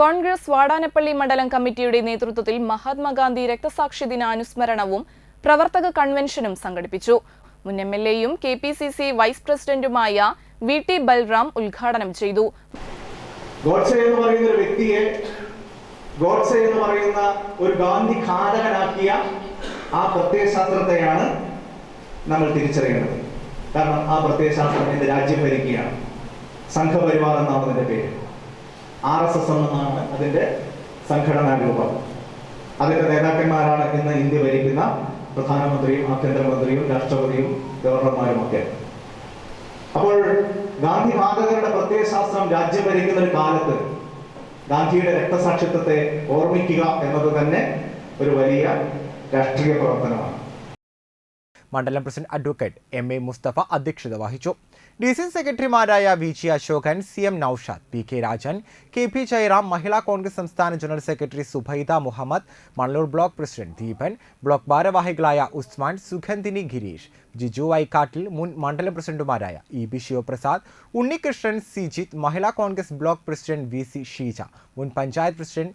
കോൺഗ്രസ് വാടാനപ്പള്ളി മണ്ഡലം കമ്മിറ്റിയുടെ നേതൃത്വത്തിൽ മഹാത്മാഗാന്ധി രക്തസാക്ഷി ദിനാനുസ്മരണവും പ്രവർത്തക കൺവെൻഷനും സംഘടിപ്പിച്ചു. മുൻ എം എൽ എയും K P C C vice പ്രസിഡന്റുമായ വി ടി ബൽറാം ഉദ്ഘാടനം ചെയ്തു. ഗോഡ്സെ എന്ന് പറയുന്ന വ്യക്തിയെ ഗോഡ്സെ എന്ന് പറയുന്ന ഒരു ഗാന്ധി ഘാതകനാക്കിയ ആ പ്രത്യയശാസ്ത്രത്തെയാണ് നമ്മൾ തിരിച്ചറിയേണ്ടത്. കാരണം ആ പ്രത്യയശാസ്ത്രം ഇന്ന് രാജ്യം ഭരിക്കുകയാണ്. സംഘപരിവാർ എന്നാണ് അതിന്റെ പേര്. ആർ എസ് എസ് എന്നാണ് അതിന്റെ സംഘടനാ രൂപം. അതിന്റെ നേതാക്കന്മാരാണ് ഇന്ന് ഇന്ത്യ ഭരിക്കുന്ന പ്രധാനമന്ത്രിയും ആഭ്യന്തരമന്ത്രിയും രാഷ്ട്രപതിയും ഗവർണർമാരും ഒക്കെ അപ്പോൾ ഗാന്ധി ഘാതകരുടെ പ്രത്യയശാസ്ത്രം രാജ്യം ഭരിക്കുന്ന ഒരു കാലത്ത് ഗാന്ധിയുടെ രക്തസാക്ഷിത്വത്തെ ഓർമ്മിക്കുക എന്നത് തന്നെ ഒരു വലിയ രാഷ്ട്രീയ പ്രവർത്തനമാണ്. മണ്ഡലം president advocate M A Mustafa അധ്യക്ഷത വഹിച്ചു. ഡി സി സെക്രട്ടറിമാരായ V G Ashokan C M Naushad P K Rajan K P Jayaram Mahila Congress സംസ്ഥാന general secretary Zubaida Muhammad Mannur block president Deepan block ഭാരവാഹികളായ ഉസ്മാൻ സുഗന്ധിനി ഗിരീഷ് ജിജു വൈക്കാട്ടിൽ മുൻ മണ്ഡലം പ്രസിഡന്റുമാരായ E B Sivaprasad Unnikrishnan Sijith Mahila Congress block president V C Sheeja മുൻ panchayat president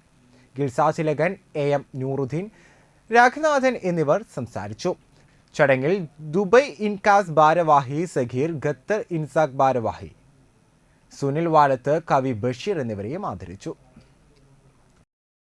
Gilsa Thilakan A M Nooruddin Raghanathan എന്നിവർ സംസാരിച്ചു. ചടങ്ങിൽ ദുബൈ ഇൻകാസ് ഭാരവാഹി സഖീർ ഖത്തർ ഇൻസാഖ് ഭാരവാഹി സുനിൽ വാലത്ത് കവി ബഷീർ എന്നിവരെയും ആദരിച്ചു.